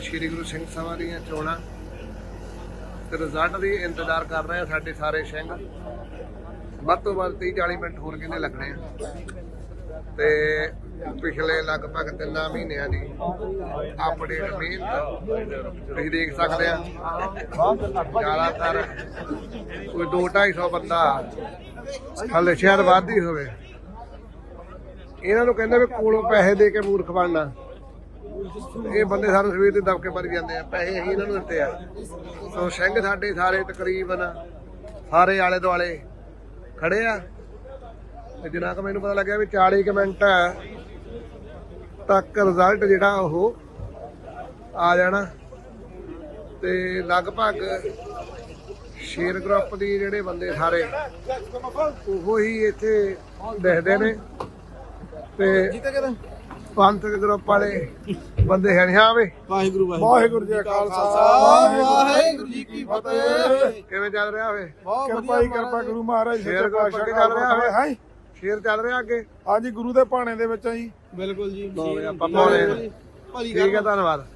ਸ੍ਰੀ ਗੁਰੂ ਸਿੰਘ ਸਭਾ ਦੀਆਂ ਚੋਣਾਂ। ਤੇ ਰਿਜ਼ਲਟ ਦੀ ਇੰਤਜ਼ਾਰ ਕਰ ਰਹੇ ਆ ਸਾਡੇ ਸਾਰੇ ਸਿੰਘ। ਵੱਧ ਤੋਂ ਵੱਧ 30 40 ਮਿੰਟ ਹੋਰ ਕਿੰਨੇ ਲੱਗਣੇ ਆ? ਤੇ ਪਿਛਲੇ ਲਗਭਗ ਤਿੰਨਾਂ ਮਹੀਨਿਆਂ ਦੀ ਅਪਡੇਟ ਮਿਹਨਤ ਤੁਸੀਂ ਦੇਖ ਸਕਦੇ ਆ। ਜ਼ਿਆਦਾਤਰ ਕੋਈ 2 250 ਬੰਦਾ ਹਲੇ ਸ਼ਹਿਰ ਵੱਧ ਹੋਵੇ। ਇਹਨਾਂ ਨੂੰ ਕਹਿੰਦੇ ਵੀ ਕੋਲੋਂ ਪੈਸੇ ਦੇ ਕੇ ਮੂਰਖ ਬਣਨਾ। ਇਹ ਬੰਦੇ ਸਾਨੂੰ ਸਵੇਰ ਦੇ ਦਬਕੇ ਮਰ ਜਾਂਦੇ ਆ, ਪੈਸੇ ਅਸੀਂ ਇਹਨਾਂ ਨੂੰ ਦਿੱਤੇ ਆ। ਸੋ ਸਿੰਘ ਸਾਡੇ ਸਾਰੇ ਤਕਰੀਬਨ ਸਾਰੇ ਆਲੇ ਦੁਆਲੇ ਖੜੇ ਆ। ਤੇ ਜਿੰਨਾ ਕੁ ਮੈਨੂੰ ਪਤਾ ਲੱਗਿਆ ਵੀ 40 ਕੁ ਮਿੰਟ ਤੱਕ ਰਿਜ਼ਲਟ ਜਿਹੜਾ ਉਹ ਆ ਜਾਣਾ। ਤੇ ਲਗਭਗ ਸ਼ੇਰ ਗਰੁੱਪ ਦੀ ਜਿਹੜੇ ਬੰਦੇ ਸਾਰੇ, ਉਹ ਹੀ ਇੱਥੇ ਦਿਖਦੇ ਨੇ। ਤੇ ਪੰਥਕ ਗਰੁੱਪ ਵਾਲੇ ਬੰਦੇ ਹੈ ਨਹੀਂ ਆਵੇ ਵਾਹਿਗੁਰੂ ਵਾਹਿਗੁਰੂ। ਜੀ ਕਾ ਖਾਲਸਾ। ਵਾਹਿਗੁਰੂ ਜੀ ਕੀ ਫਤਿਹ। ਕਿਵੇਂ ਚੱਲ ਰਿਹਾ ਹੋਵੇ ਬਹੁਤ ਕਿਰਪਾ ਹੀ ਕਿਰਪਾ ਗੁਰੂ ਮਹਾਰਾਜ ਸ਼ੇਰ ਪਾਤਸ਼ਾਹ ਚੱਲ ਰਿਹਾ ਹੋਵੇ। ਹਾਂ? ਸ਼ੇਰ ਚੱਲ ਰਿਹਾ ਅੱਗੇ? ਹਾਂਜੀ ਗੁਰੂ ਦੇ ਭਾਣੇ ਦੇ ਵਿੱਚ ਆ ਜੀ। ਬਿਲਕੁਲ ਜੀ। ਆਪਾਂ ਪਾਉਣੇ ਠੀਕ ਹੈ ਧੰਨਵਾਦ।